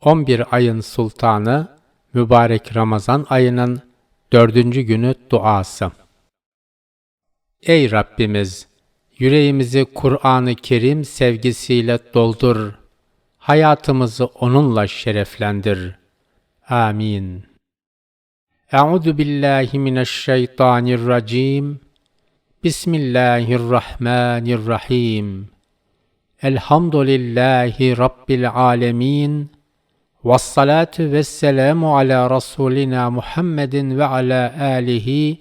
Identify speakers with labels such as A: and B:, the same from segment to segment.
A: 11 ayın sultanı, mübarek Ramazan ayının dördüncü günü duası. Ey Rabbimiz! Yüreğimizi Kur'an-ı Kerim sevgisiyle doldur. Hayatımızı onunla şereflendir. Amin. Euzu billahi mineşşeytanirracim. Bismillahirrahmanirrahim. Elhamdülillahi Rabbil alemin. Vessalatu vesselamu ala Rasulina Muhammedin ve ala alihi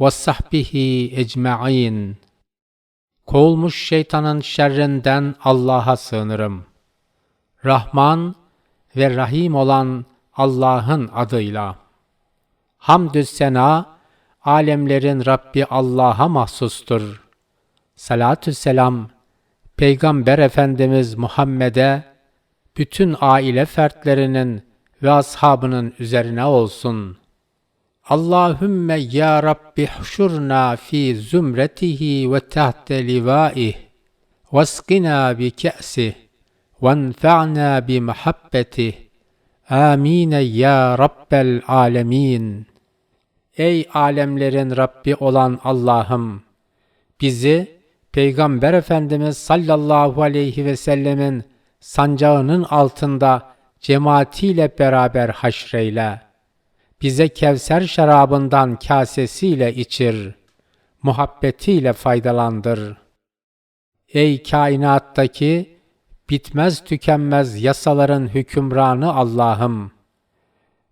A: ve sahbihi ecma'in. Kovulmuş şeytanın şerrinden Allah'a sığınırım. Rahman ve Rahim olan Allah'ın adıyla. Hamdü sena, alemlerin Rabbi Allah'a mahsustur. Salatü selam, Peygamber Efendimiz Muhammed'e, bütün aile fertlerinin ve ashabının üzerine olsun. Allahümme ya Rabbi hşurna fi zümretihi ve tahte livaih vaskina bi ke'sih ve bi muhabbetih Amin ya Rabbel alemin. Ey alemlerin Rabbi olan Allah'ım! Bizi Peygamber Efendimiz sallallahu aleyhi ve sellemin sancağının altında cemaatiyle beraber haşreyle. Bize Kevser şarabından kasesiyle içir. Muhabbetiyle faydalandır. Ey kainattaki bitmez tükenmez yasaların hükümranı Allah'ım.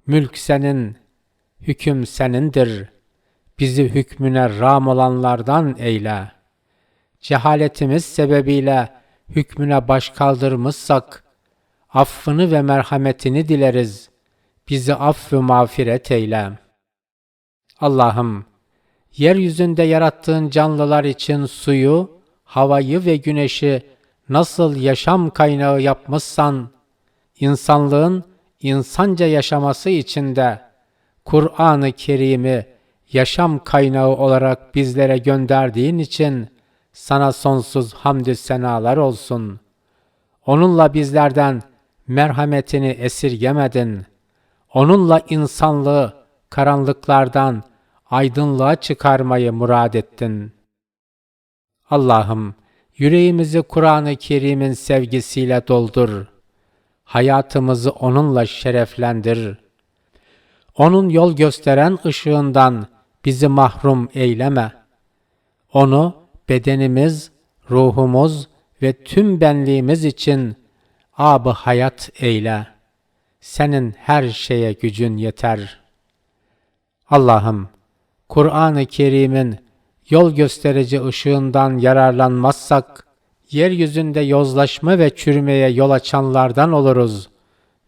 A: Mülk senin, hüküm senindir. Bizi hükmüne ram olanlardan eyle. Cehaletimiz sebebiyle hükmüne baş kaldırmışsak, affını ve merhametini dileriz. Bizi affı mağfiret eyle. Allah'ım, yeryüzünde yarattığın canlılar için suyu, havayı ve güneşi nasıl yaşam kaynağı yapmışsan, insanlığın insanca yaşaması için de Kur'an-ı Kerim'i yaşam kaynağı olarak bizlere gönderdiğin için sana sonsuz hamdü senalar olsun. Onunla bizlerden merhametini esirgemedin. Onunla insanlığı karanlıklardan aydınlığa çıkarmayı murad ettin. Allah'ım, Yüreğimizi Kur'an-ı Kerim'in sevgisiyle doldur. Hayatımızı onunla şereflendir. Onun yol gösteren ışığından bizi mahrum eyleme. Onu bedenimiz, ruhumuz ve tüm benliğimiz için ab hayat eyle. Senin her şeye gücün yeter. Allah'ım, Kur'an-ı Kerim'in yol gösterici ışığından yararlanmazsak, yeryüzünde yozlaşma ve çürümeye yol açanlardan oluruz.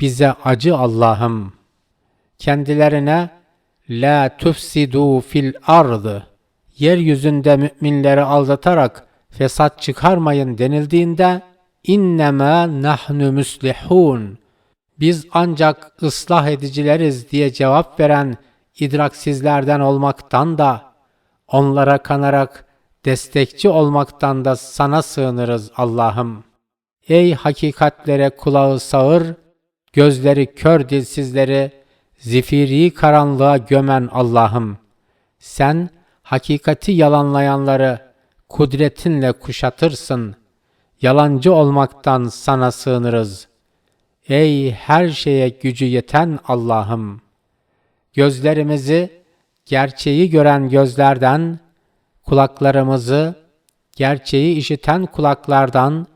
A: Bize acı Allah'ım. Kendilerine la tufsidu fil ardı yeryüzünde müminleri aldatarak fesat çıkarmayın denildiğinde innema nahnu muslihun biz ancak ıslah edicileriz diye cevap veren idraksizlerden olmaktan da Onlara kanarak destekçi olmaktan da sana sığınırız Allah'ım. Ey hakikatlere kulağı sağır, gözleri kör dilsizleri, zifiri karanlığa gömen Allah'ım. Sen hakikati yalanlayanları kudretinle kuşatırsın. Yalancı olmaktan sana sığınırız. Ey her şeye gücü yeten Allah'ım! Gözlerimizi gerçeği gören gözlerden, kulaklarımızı gerçeği işiten kulaklardan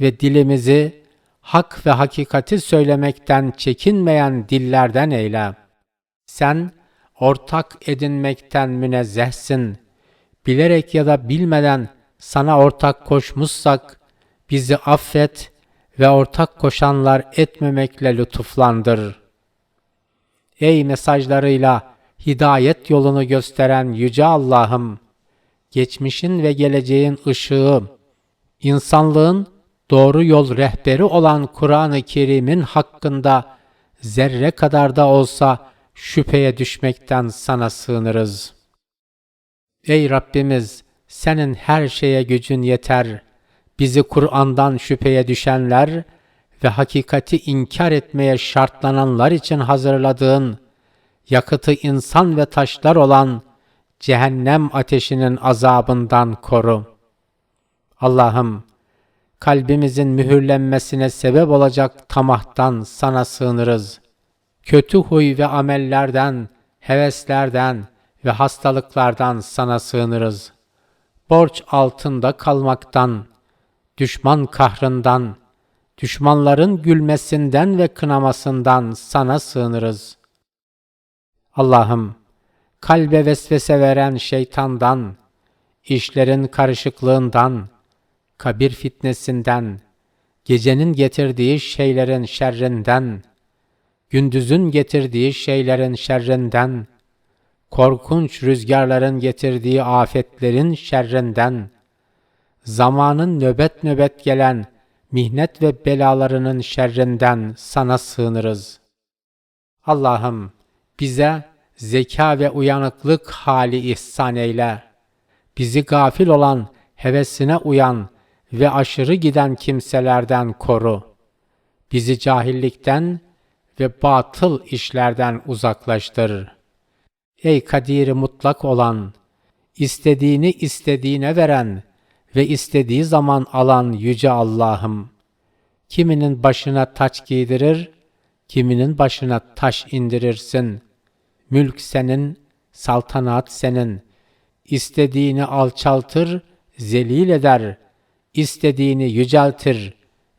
A: ve dilimizi hak ve hakikati söylemekten çekinmeyen dillerden eyle. Sen ortak edinmekten münezzehsin. Bilerek ya da bilmeden sana ortak koşmuşsak bizi affet ve ortak koşanlar etmemekle lütuflandır. Ey mesajlarıyla hidayet yolunu gösteren Yüce Allah'ım, geçmişin ve geleceğin ışığı, insanlığın doğru yol rehberi olan Kur'an-ı Kerim'in hakkında zerre kadar da olsa şüpheye düşmekten sana sığınırız. Ey Rabbimiz, senin her şeye gücün yeter. Bizi Kur'an'dan şüpheye düşenler ve hakikati inkar etmeye şartlananlar için hazırladığın yakıtı insan ve taşlar olan cehennem ateşinin azabından koru. Allah'ım kalbimizin mühürlenmesine sebep olacak tamahtan sana sığınırız. Kötü huy ve amellerden, heveslerden ve hastalıklardan sana sığınırız. Borç altında kalmaktan, düşman kahrından, düşmanların gülmesinden ve kınamasından sana sığınırız. Allah'ım, kalbe vesvese veren şeytandan, işlerin karışıklığından, kabir fitnesinden, gecenin getirdiği şeylerin şerrinden, gündüzün getirdiği şeylerin şerrinden, korkunç rüzgarların getirdiği afetlerin şerrinden, zamanın nöbet nöbet gelen mihnet ve belalarının şerrinden sana sığınırız. Allah'ım bize zeka ve uyanıklık hali ihsan eyle. Bizi gafil olan, hevesine uyan ve aşırı giden kimselerden koru. Bizi cahillikten ve batıl işlerden uzaklaştır. Ey kadiri mutlak olan, istediğini istediğine veren ve istediği zaman alan yüce Allah'ım, kiminin başına taç giydirir, kiminin başına taş indirirsin. Mülk senin, saltanat senin. İstediğini alçaltır, zelil eder. İstediğini yüceltir,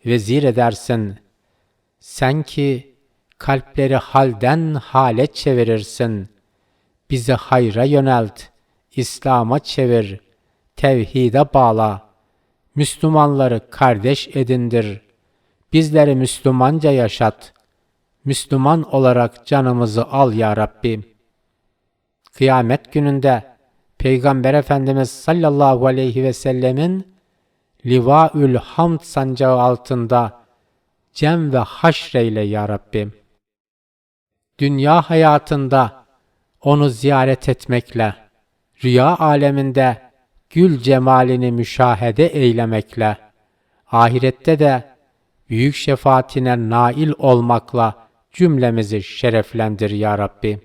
A: vezir edersin. Sen ki kalpleri halden hale çevirirsin. Bizi hayra yönelt, İslam'a çevir, tevhide bağla. Müslümanları kardeş edindir. Bizleri Müslümanca yaşat. Müslüman olarak canımızı al ya Rabbi. Kıyamet gününde Peygamber Efendimiz sallallahu aleyhi ve sellemin Livaül Hamd sancağı altında cem ve haşreyle ya Rabbi. Dünya hayatında onu ziyaret etmekle, rüya aleminde gül cemalini müşahede eylemekle, ahirette de büyük şefaatine nail olmakla cümlemizi şereflendir ya Rabbi.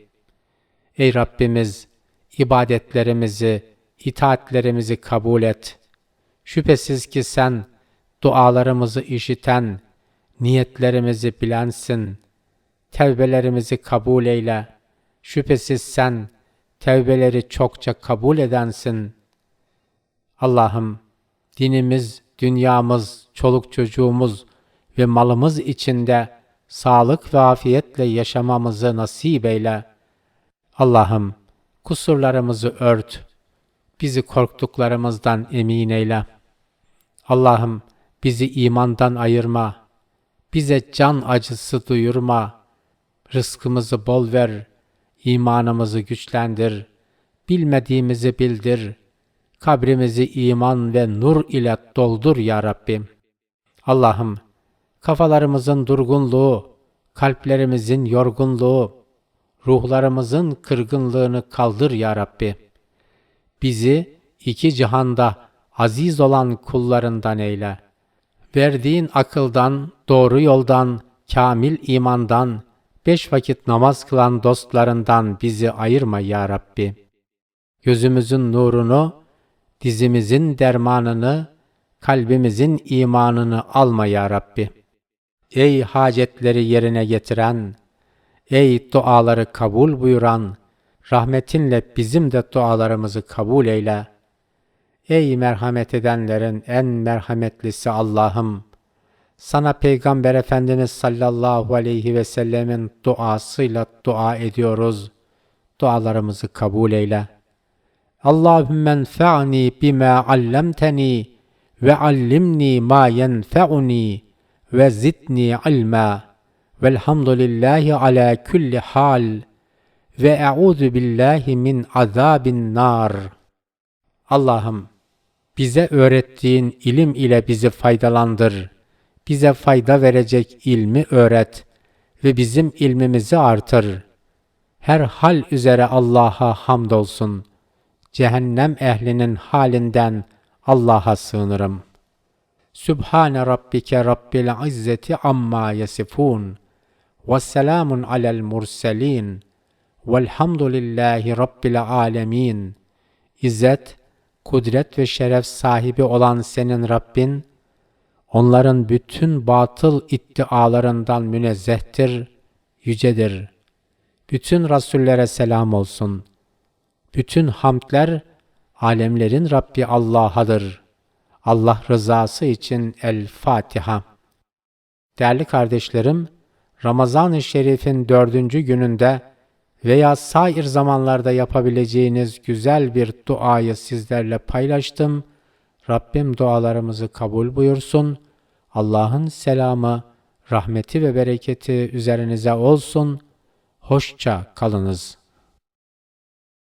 A: Ey Rabbimiz, ibadetlerimizi, itaatlerimizi kabul et. Şüphesiz ki sen dualarımızı işiten, niyetlerimizi bilensin. Tevbelerimizi kabul eyle. Şüphesiz sen tevbeleri çokça kabul edensin. Allah'ım dinimiz, dünyamız, çoluk çocuğumuz ve malımız içinde sağlık ve afiyetle yaşamamızı nasip eyle. Allah'ım kusurlarımızı ört, bizi korktuklarımızdan emin eyle. Allah'ım bizi imandan ayırma, bize can acısı duyurma, rızkımızı bol ver, imanımızı güçlendir, bilmediğimizi bildir, kabrimizi iman ve nur ile doldur ya Rabbim. Allah'ım kafalarımızın durgunluğu, kalplerimizin yorgunluğu, ruhlarımızın kırgınlığını kaldır ya Rabbi. Bizi iki cihanda aziz olan kullarından eyle. Verdiğin akıldan, doğru yoldan, kamil imandan, beş vakit namaz kılan dostlarından bizi ayırma ya Rabbi. Gözümüzün nurunu, dizimizin dermanını, kalbimizin imanını alma ya Rabbi. Ey hacetleri yerine getiren, ey duaları kabul buyuran, rahmetinle bizim de dualarımızı kabul eyle. Ey merhamet edenlerin en merhametlisi Allah'ım, sana Peygamber Efendimiz sallallahu aleyhi ve sellemin duasıyla dua ediyoruz. Dualarımızı kabul eyle. Allahümme enfa'ni bima allemteni ve allimni ma yenfe'uni ve zidni ilma. Velhamdülillahi ala kulli hal ve e'udhu billahi min azabin nar. Allah'ım bize öğrettiğin ilim ile bizi faydalandır. Bize fayda verecek ilmi öğret ve bizim ilmimizi artır. Her hal üzere Allah'a hamdolsun. Cehennem ehlinin halinden Allah'a sığınırım. Sübhane rabbike rabbil izzeti amma yasifun. Ve selamun alel murselin. Velhamdülillahi rabbil alemin. İzzet, kudret ve şeref sahibi olan senin Rabbin, onların bütün batıl iddialarından münezzehtir, yücedir. Bütün rasullere selam olsun. Bütün hamdler alemlerin Rabbi Allah'adır. Allah rızası için El Fatiha. Değerli kardeşlerim, Ramazan-ı Şerif'in dördüncü gününde veya sair zamanlarda yapabileceğiniz güzel bir duayı sizlerle paylaştım. Rabbim dualarımızı kabul buyursun. Allah'ın selamı, rahmeti ve bereketi üzerinize olsun. Hoşça kalınız.